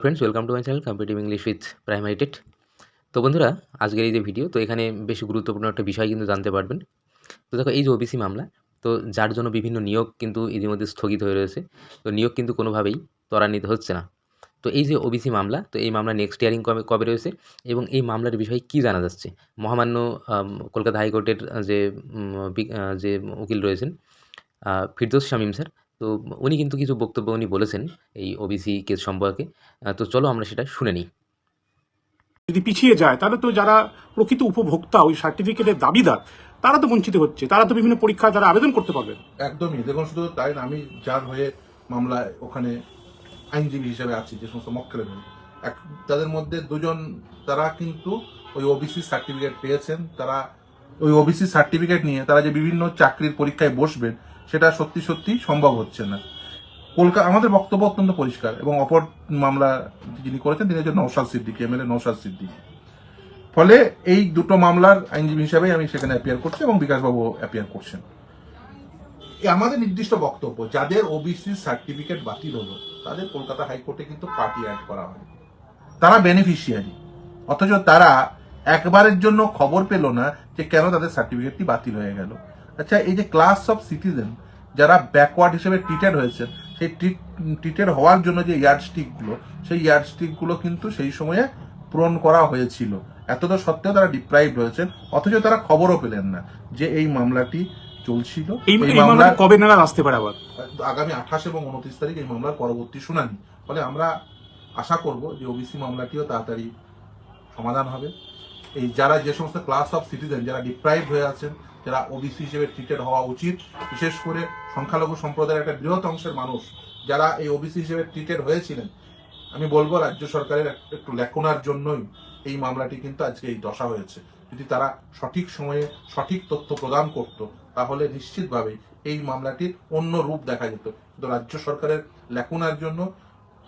Friends welcome to my channel competitive English with primary TET তো বন্ধুরা, আজকের এই যে ভিডিও তো এখানে বেশ গুরুত্বপূর্ণ একটা বিষয় কিন্তু জানতে পারবেন। তো দেখো, এই যে ওবিসি মামলা, তো যার জন্য বিভিন্ন নিয়োগ কিন্তু ইতিমধ্যে স্থগিত হয়ে রয়েছে। তো নিয়োগ কিন্তু কোনোভাবেই ত্বরান্বিত হচ্ছে না। তো এই যে ওবিসি মামলা, তো এই মামলা নেক্সট হিয়ারিং কবে কবে রয়েছে এবং এই মামলার বিষয়ে কী জানা যাচ্ছে? মহামান্য কলকাতা হাইকোর্টের যে যে উকিল রয়েছেন ফিরদৌস শামীম স্যার তো উনি কিন্তু কিছু বক্তব্য উনি বলেছেন এই ওবিসি কেস সম্পর্কে। তো চলো আমরা সেটা শুনে নিই। যদি পিছিয়ে যায় তাহলে তো যারা প্রকৃত উপভোক্তা ওই সার্টিফিকেটের দাবিদার তারা তো বঞ্চিত হচ্ছে। তারা তো বিভিন্ন পরীক্ষায় তারা আবেদন করতে পারবে। একদমই। দেখুন শুধু তাই না আমি যার হয়ে মামলায় ওখানে আইনজীবী হিসেবে আছি যে সমস্ত মক্কেলের হয়ে এক তাদের মধ্যে দুজন তারা কিন্তু ওই ওবিসি সার্টিফিকেট পেয়েছেন। তারা ওই ওবিসি সার্টিফিকেট নিয়ে তারা যে বিভিন্ন চাকরির পরীক্ষায় বসবেন সেটা সত্যি সত্যি সম্ভব হচ্ছে না। কলকাতা আমাদের বক্তব্য অত্যন্ত পরিষ্কার এবং অপর মামলা যিনি করেছেন, তিনি হচ্ছেন নৌসাদ সিদ্দিকি এমএলএ নৌসাদ সিদ্দিকি। ফলে এই দুটো মামলার আইনজীবী হিসাবে আমি সেখানে অ্যাপিয়ার করছি এবং বিকাশবাবু অ্যাপিয়ার করছেন। আমাদের নির্দিষ্ট বক্তব্য, যাদের ওবিসি সার্টিফিকেট বাতিল হলো, তাদের কলকাতা হাইকোর্টে কিন্তু পার্টি অ্যাড করা হয় তারা বেনিফিশিয়ারি অথচ তারা একবারের জন্য খবর পেল না যে কেন তাদের সার্টিফিকেটটি বাতিল হয়ে গেল। আচ্ছা এই যে ক্লাস অফ সিটিজেন যারা ব্যাকওয়ার্ড হিসেবে ট্রিটেড হয়েছে সেই ট্রিটেড হওয়ার জন্য যে ইয়ার্ডস্টিকগুলো সেই ইয়ার্ডস্টিকগুলো কিন্তু সেই সময়ে পূরণ করা হয়েছিল। এতটা সত্ত্বেও তারা ডিপ্রাইভ হয়েছেন অথচ তারা খবরও পেলেন না যে এই মামলাটি চলছিল। এই এই মামলা কবে নাগাদ আসতে পারে আবার? আগামী আঠাশ এবং উনত্রিশ তারিখ এই মামলার পরবর্তী শুনানি। ফলে আমরা আশা করব যে ওবিসি মামলাটিও তাড়াতাড়ি সমাধান হবে। এই যারা যে সমস্ত ক্লাস অফ সিটিজেন যারা ডিপ্রাইভ হয়ে আছেন, যারা ওবিসি হিসেবে ট্রিটেড হওয়া উচিত, বিশেষ করে সংখ্যালঘু সম্প্রদায়ের একটা বৃহৎ অংশের মানুষ, যারা এই ওবিসি হিসেবে ট্রিটেড হয়েছিলেন, আমি বলব রাজ্য সরকারের একটু লেখনার জন্যই এই মামলাটি কিন্তু আজকে এই দশা হয়েছে। যদি তারা সঠিক সময়ে সঠিক তথ্য প্রদান করত, তাহলে নিশ্চিতভাবেই এই মামলাটির অন্য রূপ দেখা যেত। কিন্তু রাজ্য সরকারের লেখনার জন্য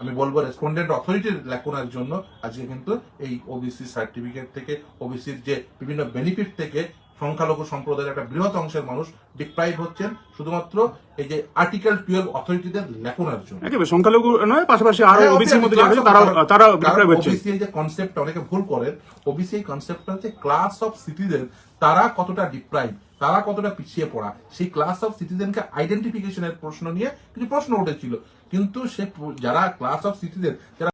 আমি বলব রেসপন্ডেন্ট অথরিটির লেখনার জন্য আজকে কিন্তু এই ওবিসি সার্টিফিকেট থেকে ওবিসির যে বিভিন্ন বেনিফিট থেকে সংখ্যালঘু সম্প্রদায়ের একটা বৃহৎ অংশের মানুষ ডিপ্রাইভ হচ্ছেন। শুধুমাত্র এই যে আর্টিকেল টুয়েলভ অথরিটিদের লেখনার জন্য। একেবারে সংখ্যালঘু নয় পাশাপাশি আরও হ্যাঁ, ওবিসির মধ্যে তারা তারা হচ্ছে। OBC যে কনসেপ্ট অনেকে ভুল করেন। ওবিসি এই কনসেপ্টটা হচ্ছে ক্লাস অফ সিটিজেন তারা কতটা ডিপ্রাইভ তারা কতটা পিছিয়ে পড়া সেই ক্লাস অফ সিটিজেনকে আইডেন্টিফিকেশনের প্রশ্ন নিয়ে কিছু প্রশ্ন উঠেছিল। কিন্তু সে যারা ক্লাস অফ সিটিজেন যারা